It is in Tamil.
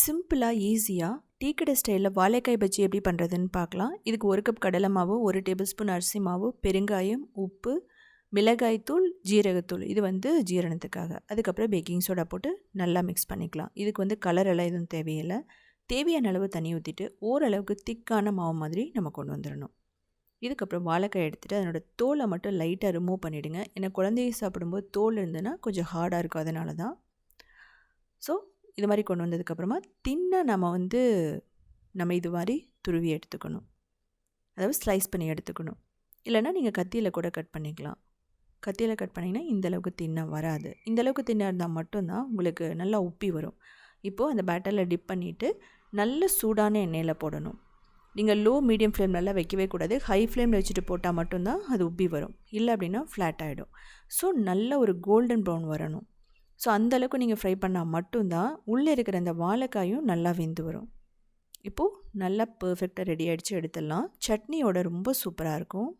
சிம்பிளாக ஈஸியாக டீ கடை ஸ்டைலில் வாழைக்காய் பஜ்ஜி எப்படி பண்ணுறதுன்னு பார்க்கலாம். இதுக்கு ஒரு கப் கடலை மாவு ஒரு டேபிள் ஸ்பூன் அரிசி மாவு பெருங்காயம் உப்பு மிளகாய்த்தூள் ஜீரகத்தூள் இது வந்து ஜீரணத்துக்காக. அதுக்கப்புறம் பேக்கிங் சோடா போட்டு நல்லா மிக்ஸ் பண்ணிக்கலாம். இதுக்கு வந்து கலர் எல்லாம் எதுவும் தேவையில்லை. தேவையான அளவு தண்ணி ஊற்றிட்டு ஓரளவுக்கு திக்கான மாவு மாதிரி நம்ம கொண்டு வந்துடணும். இதுக்கப்புறம் வாழைக்காய் எடுத்துகிட்டு அதனோட தோலை மட்டும் லைட்டாக ரிமூவ் பண்ணிவிடுங்க ஏன்னா குழந்தைய சாப்பிடும்போது தோல் இருந்ததுன்னா கொஞ்சம் ஹார்டாக இருக்கும். அதனால தான் ஸோ இது மாதிரி கொண்டு வந்ததுக்கப்புறமா தின்ன நம்ம வந்து நம்ம இது மாதிரி துருவி எடுத்துக்கணும். அதாவது ஸ்லைஸ் பண்ணி எடுத்துக்கணும். இல்லைன்னா நீங்கள் கத்தியில் கூட கட் பண்ணிக்கலாம். கத்தியில் கட் பண்ணிங்கன்னா இந்தளவுக்கு தின்னாக வராது. இந்தளவுக்கு தின்னாக இருந்தால் மட்டும்தான் உங்களுக்கு நல்லா உப்பி வரும். இப்போது அந்த பேட்டரில் டிப் பண்ணிவிட்டு நல்ல சூடான எண்ணெயில் போடணும். நீங்கள் லோ மீடியம் ஃப்ளேம்லலாம் வைக்கவே கூடாது. ஹை ஃப்ளேமில் வச்சுட்டு போட்டால் மட்டும்தான் அது உப்பி வரும். இல்லை அப்படின்னா ஃப்ளாட் ஆகிடும் ஸோ நல்ல ஒரு கோல்டன் ப்ரௌன் வரணும். ஸோ அந்தளவுக்கு நீங்கள் ஃப்ரை பண்ணால் மட்டும்தான் உள்ளே இருக்கிற அந்த வாழைக்காயும் நல்லா வெந்து வரும். இப்போது நல்லா பர்ஃபெக்டாக ரெடி ஆகிடுச்சு எடுத்துடலாம். சட்னியோட ரொம்ப சூப்பராக இருக்கும்.